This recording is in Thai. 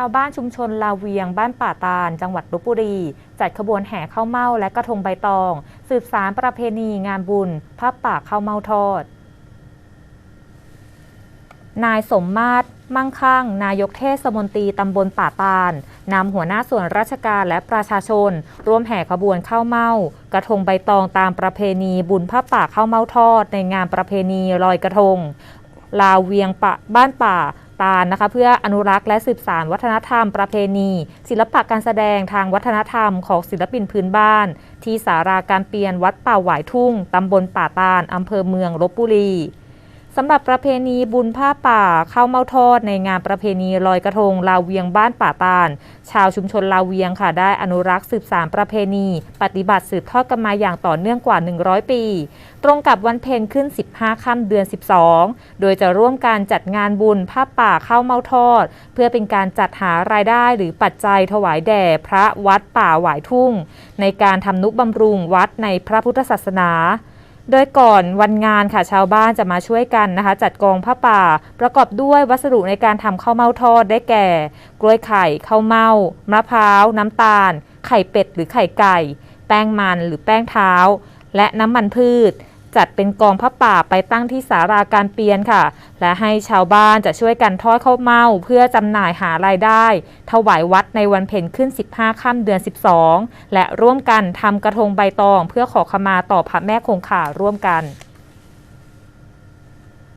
าวบ้านชุมชนลาเวียง บ้านป่าตาล จังหวัดลบบุรี จัดขบวนแห่ข้าวเม่าและกระทงใบตอง สืบสารประเพณีงานบุญผ้าป่าข้าวเม่าทอด นายสมมาตรมั่งคั่ง นายกเทศมนตรีตำบลป่าตาลนำหัวหน้าส่วนราชการและประชาชน ร่วมแห่ขบวนข้าวเม่า กระทงใบตองตามประเพณีบุญผ้าป่าข้าวเม่าทอด ในงานประเพณีลอยกระทง ลาวเวียงปะบ้านป่า ตาลนะคะ เพื่ออนุรักษ์และสืบสานวัฒนธรรมประเพณี ศิลปะการแสดงทางวัฒนธรรมของศิลปินพื้นบ้าน ที่สาราการเปลี่ยนวัดป่าหวายทุ่งตำบลป่าตาลอำเภอเมืองลบบุรี สำหรับประเพณีบุญผ้าป่าข้าวเมาทอดในงานประเพณีลอยกระทงลาวเวียงบ้านป่าตาล ชาวชุมชนลาวเวียงค่ะได้อนุรักษ์สืบสานประเพณี ปฏิบัติสืบทอดกันมาอย่างต่อเนื่องกว่า 100 ปี ตรงกับวันเพ็ญขึ้น 15 ค่ำเดือน 12 โดยจะร่วมการจัดงานบุญผ้าป่าข้าวเมาทอด เพื่อเป็นการจัดหารายได้หรือปัจจัยถวายแด่พระวัดป่าหวายทุ่ง ในการทำนุบำรุงวัดในพระพุทธศาสนา โดยก่อนวันงานค่ะชาวบ้านจะมาช่วยกันนะคะ จัดกองผ้าป่า ประกอบด้วยวัสดุในการทำข้าวเม่าทอดได้แก่ กล้วยไข่ข้าวเม่ามะพร้าว น้ำตาล ไข่เป็ดหรือไข่ไก่ แป้งมันหรือแป้งเท้า และน้ำมันพืช จัดเป็นกองผ้าป่าไปตั้งที่สาราการเปลียนค่ะ และให้ชาวบ้านจะช่วยกันทอดข้าวเม่าเพื่อจำหน่ายหารายได้ ถวายวัดในวันเพ็ญขึ้น 15 ค่ำเดือน 12 และร่วมกันทำกระทงใบตอง เพื่อขอขมาต่อพระแม่คงคาร่วมกัน